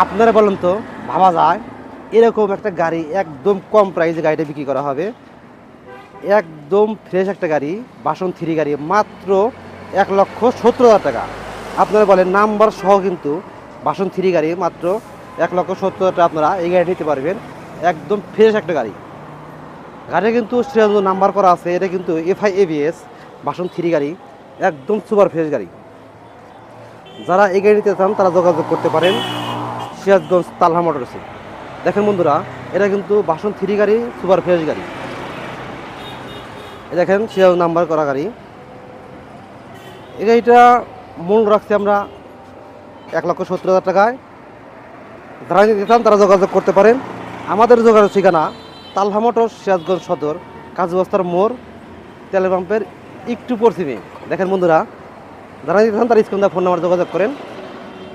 আপনারা বলেন তো, ভাবা যায়, এরকম একটা গাড়ি একদম কম প্রাইসে গাড়িটা বিক্রি করা হবে। একদম ফ্রেশ একটা গাড়ি, বাসন থ্রি গাড়ি, মাত্র এক লক্ষ সত্তর হাজার টাকা। আপনারা বলেন নাম্বার সহ কিন্তু বাসন থ্রি গাড়ি মাত্র এক লক্ষ সত্তর হাজার টাকা আপনারা এই গাড়ি নিতে পারবেন। একদম ফ্রেশ একটা গাড়ি। গাড়ি কিন্তু সিরাজ নাম্বার করা আছে, এটা কিন্তু এফআই এবিএস বাসন থ্রি গাড়ি, একদম সুপার ফ্রেশ গাড়ি। যারা এই গাড়ি নিতে চান তারা যোগাযোগ করতে পারেন। সিরাজগঞ্জ তালহা মোটরসে। দেখেন বন্ধুরা, এটা কিন্তু বাসন থ্রি গাড়ি, সুপার ফ্রেশ গাড়ি। দেখেন, সিরাজ নাম্বার করা গাড়ি। এই গাড়িটা মূল রাখছি আমরা এক লক্ষ সত্তর হাজার টাকায়। যারা চান তারা যোগাযোগ করতে পারেন। আমাদের যোগাযোগ ঠিকানা তালহা মোটর সিরাজগঞ্জ সদর কাজবস্তার মোড়, তেলের পাম্পের একটু পশ্চিমে। দেখেন বন্ধুরা, যারা নিতে চান তারা স্ক্রিন ফোন নাম্বার যোগাযোগ করেন।